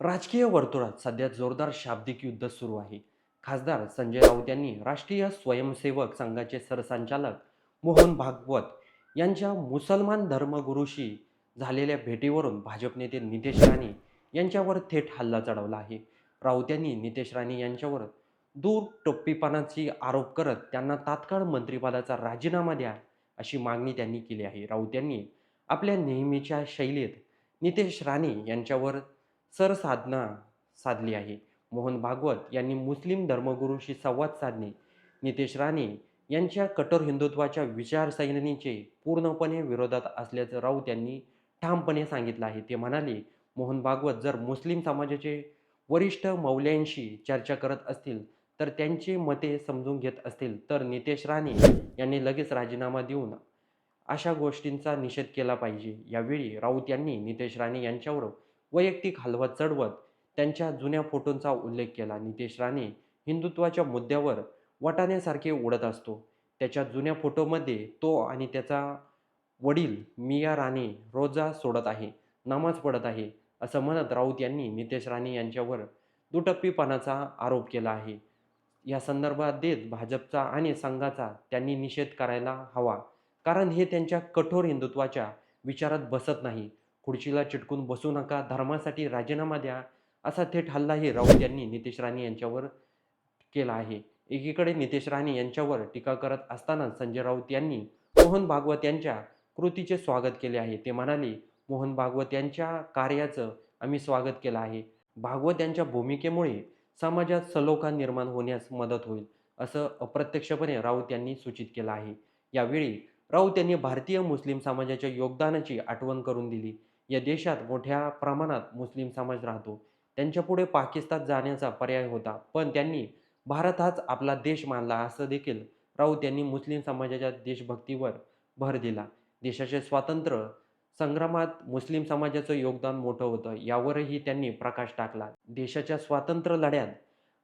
राजकीय वर्तुळात सध्या जोरदार शाब्दिक युद्ध सुरू आहे. खासदार संजय राऊत यांनी राष्ट्रीय स्वयंसेवक संघाचे सरसंचालक मोहन भागवत यांच्या मुसलमान धर्मगुरूशी झालेल्या भेटीवरून भाजप नेते नितेश राणे यांच्यावर थेट हल्ला चढवला आहे. राऊत यांनी नितेश राणे यांच्यावर दूर टोप्पीपणाची आरोप करत त्यांना तात्काळ मंत्रिपदाचा राजीनामा द्या अशी मागणी त्यांनी केली आहे. राऊत यांनी आपल्या नेहमीच्या शैलीत नितेश राणे यांच्यावर सरसाधना साधली आहे. मोहन भागवत यांनी मुस्लिम धर्मगुरूंशी संवाद साधणे नितेश राणे यांच्या कठोर हिंदुत्वाच्या विचारसरणीचे पूर्णपणे विरोधात असल्याचं राऊत यांनी ठामपणे सांगितलं आहे. ते म्हणाले मोहन भागवत जर मुस्लिम समाजाचे वरिष्ठ मौल्यांशी चर्चा करत असतील तर त्यांची मते समजून घेत असतील तर नितेश राणे यांनी लगेच राजीनामा देऊन अशा गोष्टींचा निषेध केला पाहिजे. यावेळी राऊत यांनी नितेश राणे यांच्यावर वैयक्तिक हलवत चढवत त्यांच्या जुन्या फोटोंचा उल्लेख केला. नितेश राणे हिंदुत्वाच्या मुद्द्यावर वटाण्यासारखे उडत असतो. त्याच्या जुन्या फोटोमध्ये तो आणि त्याचा वडील मिया राणे रोजा सोडत आहे नमाज पडत आहे असं म्हणत राऊत यांनी नितेश राणे यांच्यावर दुटप्पीपणाचा आरोप केला आहे. या संदर्भात देत भाजपचा आणि संघाचा त्यांनी निषेध करायला हवा कारण हे त्यांच्या कठोर हिंदुत्वाच्या विचारात बसत नाही. खुर्चीला चिटकून बसू नका धर्मासाठी राजीनामा द्या असा थेट हल्लाही राऊत यांनी नितेश राणे यांच्यावर केला आहे. एकीकडे नितेश राणे यांच्यावर टीका करत असताना संजय राऊत यांनी मोहन भागवत यांच्या कृतीचे स्वागत केले आहे. ते म्हणाले मोहन भागवत यांच्या कार्याचं आम्ही स्वागत केलं आहे. भागवत यांच्या भूमिकेमुळे समाजात सलोखा निर्माण होण्यास मदत होईल असं अप्रत्यक्षपणे राऊत यांनी सूचित केलं आहे. यावेळी राऊत यांनी भारतीय मुस्लिम समाजाच्या योगदानाची आठवण करून दिली. या देशात मोठ्या प्रमाणात मुस्लिम समाज राहतो. त्यांच्यापुढे पाकिस्तान जाण्याचा पर्याय होता. पण त्यांनी भारत हाच आपला देश मानला असं देखील राऊत यांनी मुस्लिम समाजाच्या देशभक्तीवर भर दिला. देशाचे स्वातंत्र्य संग्रामात मुस्लिम समाजाचं योगदान मोठं होतं. यावरही त्यांनी प्रकाश टाकला. देशाच्या स्वातंत्र्य लढ्यात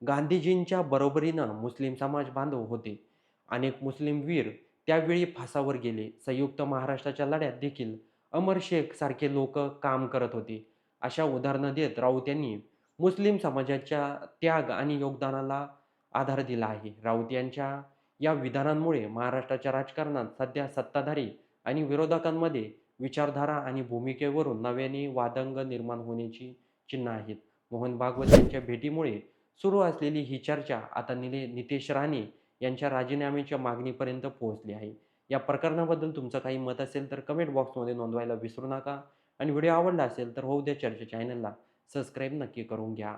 गांधीजींच्या बरोबरीनं मुस्लिम समाज बांधव होते. अनेक मुस्लिम वीर त्यावेळी फासावर गेले. संयुक्त महाराष्ट्राच्या लढ्यात देखील अमर शेख सारखे लोक काम करत होते. अशा उदाहरणं देत राऊत यांनी मुस्लिम समाजाच्या त्याग आणि योगदानाला आधार दिला आहे. राऊत यांच्या या विधानांमुळे महाराष्ट्राच्या राजकारणात सध्या सत्ताधारी आणि विरोधकांमध्ये विचारधारा आणि भूमिकेवरून नव्याने वादंग निर्माण होण्याची चिन्ह आहेत. मोहन भागवत यांच्या भेटीमुळे सुरू असलेली ही चर्चा आता निले नितेश राणे यांच्या राजीनाम्याच्या मागणीपर्यंत पोहोचली आहे. या प्रकरणाबद्दल तुमचं काही मत असेल तर कमेंट बॉक्समध्ये नोंदवायला विसरू नका. आणि व्हिडिओ आवडला असेल तर होऊ द्या चर्चा चॅनलला सबस्क्राईब नक्की करून घ्या.